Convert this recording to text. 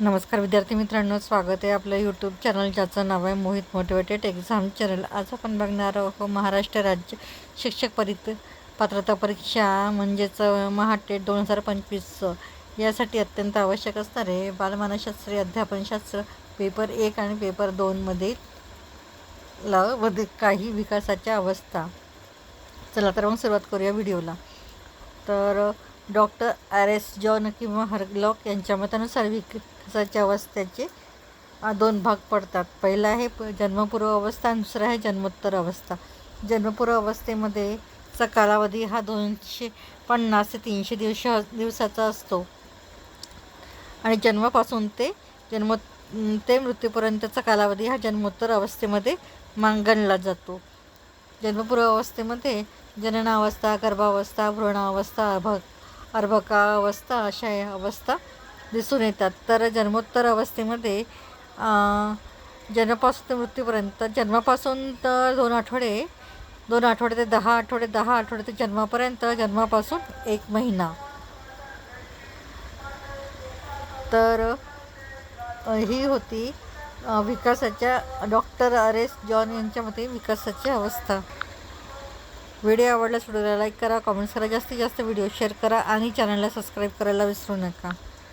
नमस्कार विद्यार्थी मित्रांनो स्वागत आहे आपलं यूट्यूब चॅनल ज्याचं नाव आहे मोहित मोटिवेटेड एक्झाम चॅनल आज आपण बघणार आहोत महाराष्ट्र राज्य शिक्षक परित पात्रता परीक्षा म्हणजेच महाटेट दोन हजार पंचवीस यासाठी अत्यंत आवश्यक असणारे बालमानशास्त्री अध्यापनशास्त्र पेपर एक आणि पेपर दोनमध्ये ला मध्ये काही विकासाच्या अवस्था. चला तर मग सुरुवात करूया व्हिडिओला तर डॉक्टर आर एस जॉन किंवा हर्गलॉक यांच्या मतानुसार विकासाच्या अवस्थेचे दोन भाग पडतात. पहिला आहे प जन्मपूर्व अवस्था दुसरा आहे जन्मोत्तर अवस्था. जन्मपूर्व अवस्थेमध्ये चा कालावधी हा दोनशे पन्नास ते तीनशे दिवस दिवसाचा असतो. आणि जन्मापासून ते जन्म ते मृत्यूपर्यंतचा कालावधी हा जन्मोत्तर अवस्थेमध्ये मांगणला जातो. जन्मपूर्व अवस्थेमध्ये जननावस्था गर्भावस्था भ्रूणावस्था अभग अर्भका अर्भकावस्था अशा अवस्था दिसून येतात. तर जन्मोत्तर अवस्थेमध्ये जन्मापासून ते मृत्यूपर्यंत जन्मापासून तर दोन आठवडे दोन आठवडे ते दहा आठवडे दहा आठवडे ते जन्मापर्यंत जन्मापासून एक महिना. तर ही होती विकासाच्या डॉक्टर आर एस जॉन यांच्या मते विकासाची अवस्था. व्हिडिओ आवडल्यास व्हिडिओला लाईक करा कमेंट्स करा जास्तीत जास्त व्हिडिओ शेअर करा आणि चॅनलला सबस्क्राईब करायला विसरू नका.